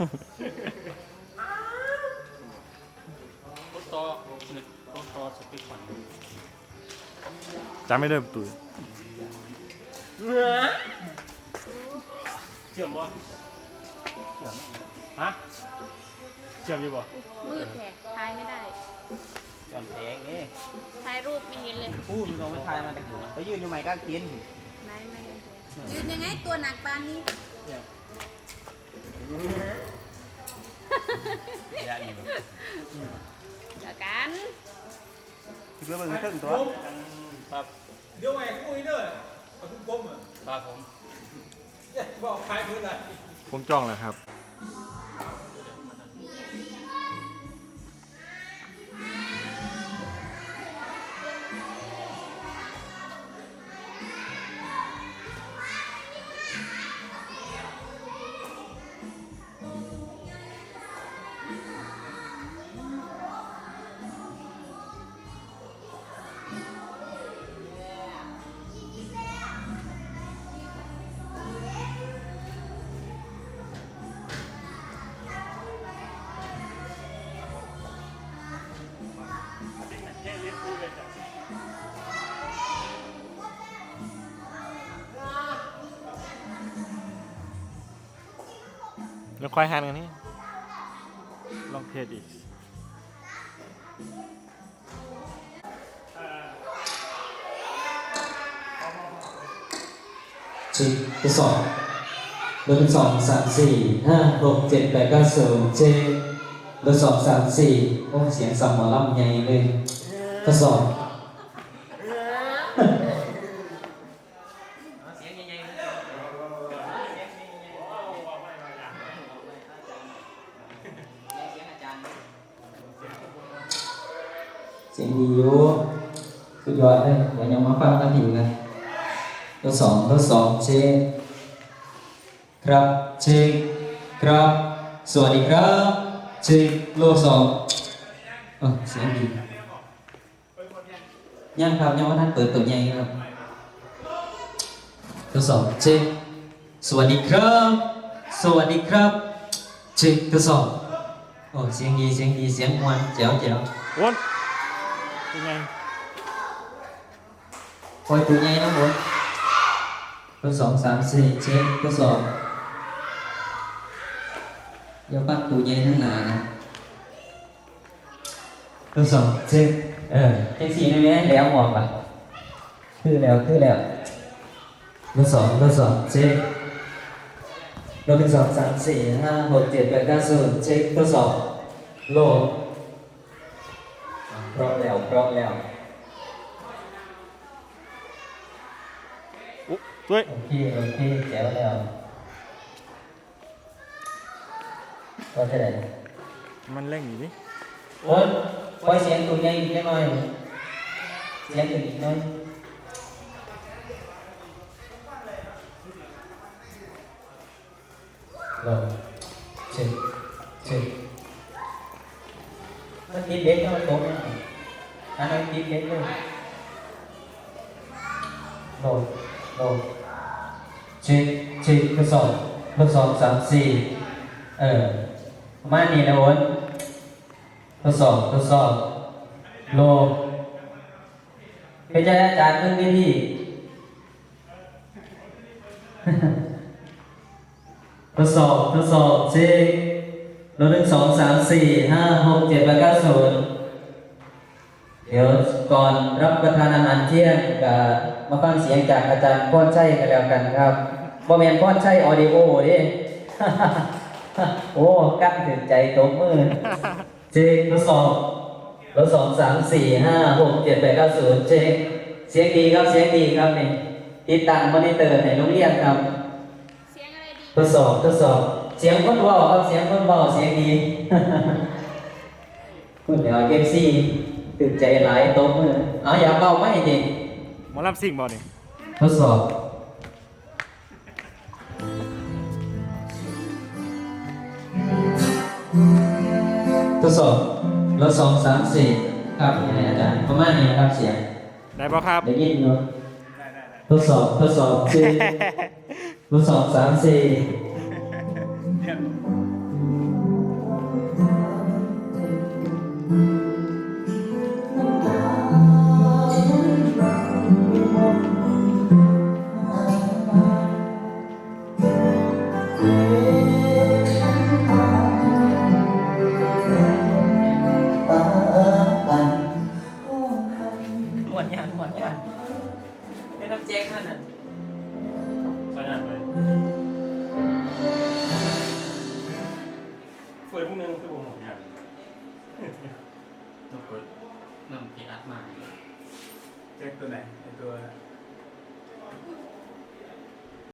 รถต่อรถต่อสปีกก่อนจำไม่ได้ตุ้ยเชื่อมบ่ฮะเชื่อมอยู่บ่มืดแท้ถ่ายไม่ได้จอนแพงนี่ถ่ายรูปไม่เห็นเลยพูดลงไปทายมันไปยืนอยู่ใหมกลางเต็นไม่ไม่ยืนยังไงตัวหนักปานนี้ อย่าอีกเดี๋ยวกัน เพื่อมึงเพิ่งตัวครับเดี๋ยวแหวกคุยเด้อเอาคุณกลมอะครับผมบอกใครเพื่อนอะไรผมจ้องแล้วครับ แล้วค่อยหันกันนี่ลองเทสอีกสิบทดสอบเบอร์สองสามสี่ห้าหกเจ็ดแปดเก้าสิบเจ็ดเบอร์สองสามสี่โอ้เสียงสัมหมอลำใหญ่เลยทดสอบ เสียงใหญ่เสียงอาจารย์ เสียงดีอยู่สุดยอดเลยเดี๋ยวยังมาฟังกันอีกนะทดสอบทดสอบเช็คครับเช็คครับ สวัสดีครับ เช็คโลกสองเออเสียงดียังครับยังว่าท่านเปิดตัวใหญ่ครับทดสอบเช็คสวัสดีครับ สวัสดีครับเช็คทดสอบโอ้เสียงดีเสียงดีเสียงมวนแจ๋วแจ๋ว อ้วนเป็นไงคอยตัวใหญ่นะหมดทดสอบสามสี่เช็คทดสอบอย่าปั้นตัวใหญ่ทั้งหนานะทดสอบเช็คเออเช็คสี่ได้ไหมแล้วมองปะคือแล้วคือแล้วทดสอบทดสอบเช็คหนึ่งสองสามสี่ห้าหกเจ็ดแปดเก้าสิบเช็คทดสอบโล ร้อมแล้วพร้อมแล้วอุ๊ตุ้ยโอเคโอเคแจ๋วแล้วก็เท่าไหร่นะมันเร่งอยู่ดิโอ้ยปล่อยเสียงตัวใหญ่อีกหน่อยเสียงตัวอีกหน่อยลองเช็คเช็คมันติดเด็กแล้วมันตกนะ อันนั้นติดเด็กเลยโหลดโหลดเช็คเช็คทดสอบทดสอบสามสี่เออประมาณนี้นะโอนทดสอบทดสอบโลเป็นใจอาจารย์เรื่องวิธีทดสอบทดสอบเช็คโลหนึ่งสองสามสี่ห้าหกเจ็ดแปดเก้าศูนย์ เดี๋ยวก่อนรับประทานอาหารเที่ยงกับมาฟังเสียงจากอาจารย์พ่อใจกันแล้วกันครับบ่แมนพ่อใจออดิโอเดิโอ้กั้นถึงใจตบมือเช็คทดสอบทดสอบสามสี่ห้าหกเจ็ดแปดเก้าศูนย์เช็คเสียงดีครับเสียงดีครับนี่ติดตั้งมอนิเตอร์ในโรงเรียนครับเสียงอะไรดีทดสอบทดสอบเสียงคนเว่าครับเสียงคนเว่าเสียงดีคุณเดี๋ยวเก็บซี่ ตื่นใจหลายโต๊ะมือเอาอย่าเบาไม่จริงหมอลำซิ่งบอลนี่ทดสอบทดสอบรถสองสามสี่ครับยังไงอาจารย์ประมาณนี้นะครับเสียงได้ปะครับได้ยินอยู่ทดสอบทดสอบสี่ทดสอบสามสี่ หมวนยังหมวนยังเป็นน้ำแจ็คนั่นน่ะไปไหนไปเปิดพวกนึงคือผมหมดอย่างต้องเปิดน้ำที่อัดมาแจ็คตัวไหนไอตัว